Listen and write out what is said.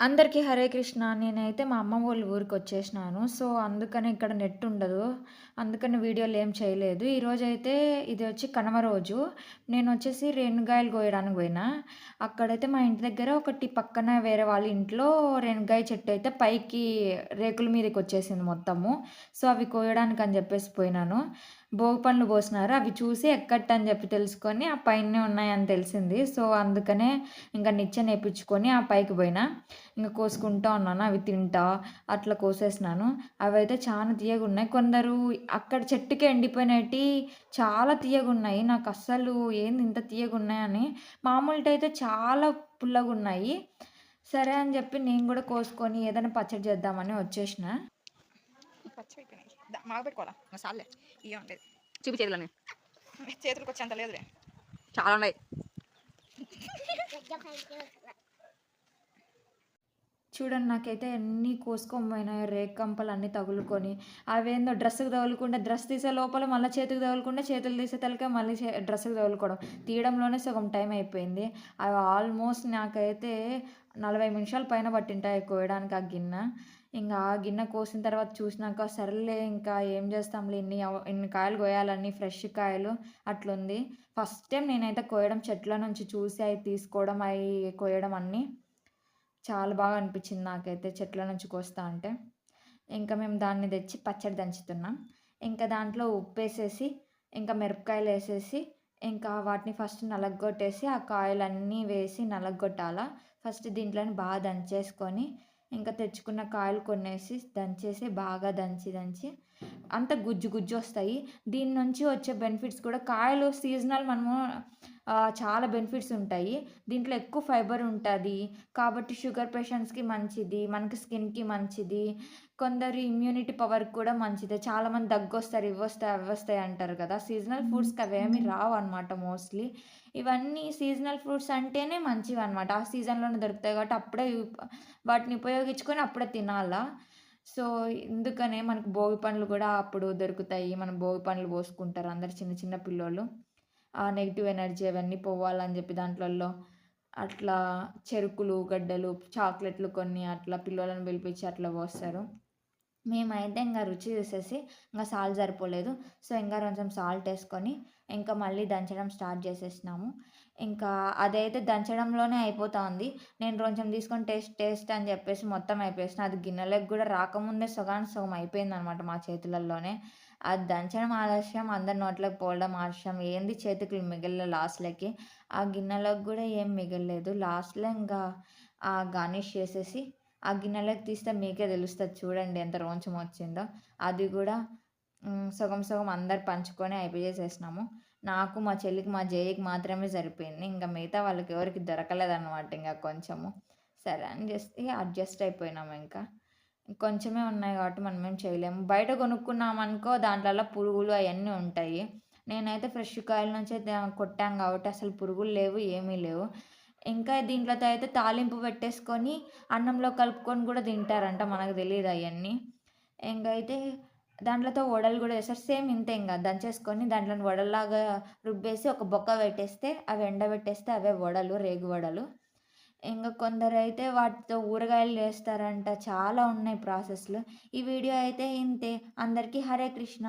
అందరికీ హరే కృష్ణ. నేనైతే మా అమ్మమ్మ వాళ్ళ ఊరికి వచ్చేసినాను సో, అందుకని ఇక్కడ నెట్ ఉండదు. అందుకని వీడియోలు ఏం చేయలేదు. ఈరోజైతే ఇది వచ్చి కనుమ రోజు. నేనొచ్చేసి రేణుగాయలు కోయడానికి పోయినా. అక్కడైతే మా ఇంటి దగ్గర ఒకటి పక్కన వేరే వాళ్ళ ఇంట్లో రేణుగాయ చెట్టు అయితే పైకి రేకుల మీదకి వచ్చేసింది మొత్తము. సో, అవి కోయడానికి అని చెప్పేసి పోయినాను. భోగి పండ్లు పోసినారు. అవి చూసి ఎక్కట్టని చెప్పి తెలుసుకొని ఆ పైనే ఉన్నాయని తెలిసింది. సో, అందుకనే ఇంకా నిచ్చెన ఏపిచ్చుకొని ఆ పైకి పోయినా. ఇంక కోసుకుంటా ఉన్నాను. అవి తింటా అట్లా కోసేసినాను. అవైతే చాలా తియ్యగున్నాయి. కొందరు అక్కడ చెట్టుకే ఎండిపోయినట్టి చాలా తియ్యగున్నాయి. నాకు అస్సలు ఏంది ఇంత తియ్యగున్నాయని. మామూలుటైతే చాలా పుల్లగున్నాయి. సరే అని చెప్పి నేను కూడా కోసుకొని ఏదైనా పచ్చడి చేద్దామని వచ్చేసిన. లేదు చేతులకు వచ్చేంత లేదులే చాలా ఉన్నాయి చూడండి నాకైతే అన్నీ కోసుకొని రేకంపలు కంపలు అన్నీ తగులుకొని. అవేందో డ్రెస్సుకు తగులుకుంటే డ్రెస్ తీసే లోపల మళ్ళీ చేతికి తగులుకుంటే చేతులు తీసే తలకే మళ్ళీ చే తగులుకోవడం. తీయడంలోనే సగం టైం అయిపోయింది. అవి ఆల్మోస్ట్ నాకైతే 40 నిమిషాల పైన పట్టింటాయి కోయడానికి ఆ గిన్నె. ఇంకా ఆ గిన్నె కోసిన తర్వాత చూసినాక సర్లే ఇంకా ఏం చేస్తాంలే ఇన్ని ఇన్ని కాయలు కోయాలన్నీ ఫ్రెష్ కాయలు అట్లుంది. ఫస్ట్ టైం నేనైతే కోయడం చెట్ల నుంచి చూసి అవి తీసుకోవడం, అవి కోయడం అన్నీ. చాలా బాగా అనిపించింది నాకైతే చెట్ల నుంచి కోస్తా అంటే ఇంకా మేము దాన్ని తెచ్చి పచ్చడి దంచుతున్నాం. ఇంకా దాంట్లో ఉప్పు వేసేసి ఇంకా మిరపకాయలు వేసేసి ఇంకా వాటిని ఫస్ట్ నలగగొట్టేసి ఆ కాయలన్నీ వేసి నలగగొట్టాల. ఫస్ట్ దీంట్లోని బాగా దంచేసుకొని, ఇంకా తెచ్చుకున్న కాయలు కొనేసి దంచేసి బాగా దంచి దంచి అంత గుజ్జు గుజ్జు వస్తాయి. దీని నుంచి వచ్చే బెనిఫిట్స్ కూడా కాయలు సీజనల్ మనము చాలా బెనిఫిట్స్ ఉంటాయి. దీంట్లో ఎక్కువ ఫైబర్ ఉంటది. కాబట్టి షుగర్ పేషెంట్స్‌కి మంచిది. మనకి స్కిన్‌కి మంచిది. కొందరి ఇమ్యూనిటీ పవర్‌కి కూడా మంచిదే. చాలామంది దగ్గొస్తారు, ఇవొస్తాయి, అవొస్తాయి అంటారు కదా! సీజనల్ ఫ్రూట్స్‌కి అవేమీ రావన్నమాట మోస్ట్‌లీ. ఇవన్నీ సీజనల్ ఫ్రూట్స్ అంటేనే మంచివన్నమాట. ఆ సీజన్‌లోనే దొరుకుతాయి కాబట్టి అప్పుడే వాటిని ఉపయోగించుకొని అప్పుడే తినాలా. సో, ఇందుకనే మనకు భోగి పండ్లు కూడా అప్పుడు దొరుకుతాయి. మనం భోగి పండ్లు పోసుకుంటారు అందరూ చిన్న చిన్న పిల్లోళ్ళు. ఆ నెగిటివ్ ఎనర్జీ అవన్నీ పోవాలని చెప్పి దాంట్లలో అట్లా చెరుకులు, గడ్డలు, చాక్లెట్‌లు కొన్ని అట్లా పిల్లలను పిలిపించి అట్లా పోస్తారు. మేమైతే ఇంకా రుచి చూసేసి ఇంకా సాల్ట్ సరిపోలేదు. సో, ఇంకా కొంచెం సాల్ట్ వేసుకొని ఇంకా మళ్ళీ దంచడం స్టార్ట్ చేసేసినాము. ఇంకా అదైతే దంచడంలోనే అయిపోతా ఉంది. నేను కొంచెం తీసుకొని టేస్ట్ టేస్ట్ అని చెప్పేసి మొత్తం అయిపోయేసిన అది గిన్నెలోకి కూడా రాకముందే సగానికి సగం అయిపోయిందనమాట మా చేతులలోనే అది దంచడం ఆలస్యం, అందరి నోట్లోకి పోవడం ఆలస్యం. ఏంది చేతికి మిగిలిన లాస్ట్‌లకి. ఆ గిన్నెలోకి కూడా ఏం మిగలలేదు. లాస్ట్‌లో ఇంకా ఆ గార్నిష్ చేసేసి ఆ గిన్నెలోకి తీస్తే మీకే తెలుస్తుంది చూడండి ఎంత రోంచం వచ్చిందో. అది కూడా సగం సగం అందరు పంచుకొని అయిపోయేసేసినాము నాకు, మా చెల్లికి, మా జేయికి మాత్రమే సరిపోయింది. ఇంకా మిగతా వాళ్ళకి ఎవరికి దొరకలేదన్నమాట ఇంకా కొంచెము. సరే అని చేస్తే అడ్జస్ట్ అయిపోయినాము ఇంకా. కొంచెమే ఉన్నాయి కాబట్టి మనం ఏం చేయలేము. బయట కొనుక్కున్నామనుకో దాంట్లో పురుగులు అవన్నీ ఉంటాయి. నేనైతే ఫ్రెష్ కాయల నుంచి కొట్టాం కాబట్టి అసలు పురుగులు లేవు, ఏమీ లేవు. ఇంకా దీంట్లోతో అయితే తాలింపు పెట్టేసుకొని అన్నంలో కలుపుకొని కూడా తింటారంట. మనకు తెలియదు అవన్నీ ఇంకా అయితే దాంట్లోతో వడలు కూడా వేస్తారు సేమ్ ఇంతే ఇంకా దంచేసుకొని దాంట్లోని వడల్లాగా రుబ్బేసి ఒక బొక్క పెట్టేస్తే అవి ఎండబెట్టేస్తే అవే వడలు, రేగు వడలు. ఇంకా కొందరైతే వాటితో ఊరగాయలు చేస్తారంట. చాలా ఉన్నాయి ప్రాసెస్‌లు. ఈ వీడియో అయితే ఇంతే. అందరికీ హరే కృష్ణ.